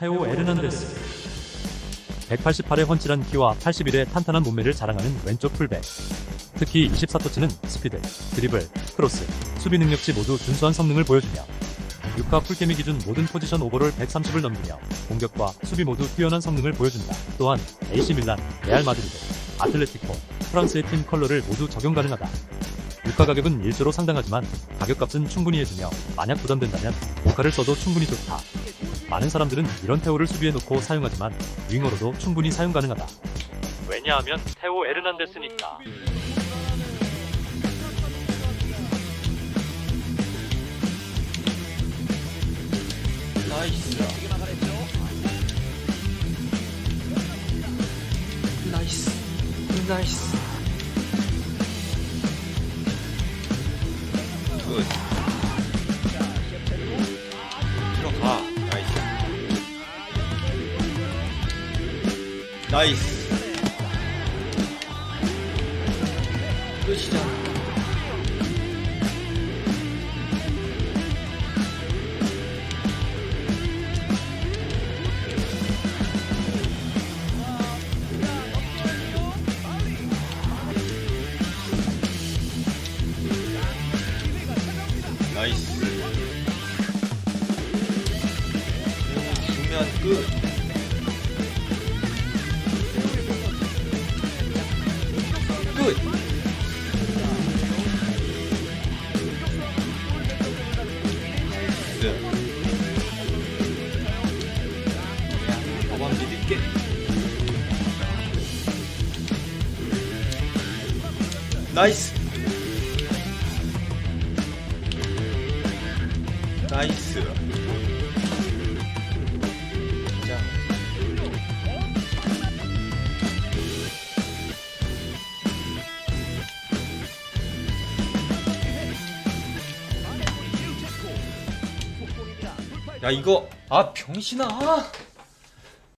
테오 에르난데스 188의 훤칠한 키와 81의 탄탄한 몸매를 자랑하는 왼쪽 풀백 특히 24터치는 스피드, 드리블, 크로스, 수비 능력치 모두 준수한 성능을 보여주며 6카 풀케미 기준 모든 포지션 오버롤 130을 넘기며 공격과 수비 모두 뛰어난 성능을 보여준다. 또한 AC 밀란, 레알 마드리드, 아틀레티코, 프랑스의 팀 컬러를 모두 적용 가능하다. 유가 가격은 일조로 상당하지만 가격값은 충분히 해주며 만약 부담된다면 고가를 써도 충분히 좋다. 많은 사람들은 이런 테오를 수비해 놓고 사용하지만 윙어로도 충분히 사용 가능하다. 왜냐하면 테오 에르난데스니까. 나이스. 나이스. 나이스. 굿. 나이스. 끝이잖아. 나이스. 주면 끝. 끝. 나이스. 야, 믿을게. 나이스. 나이스. 야 이거 아 병신아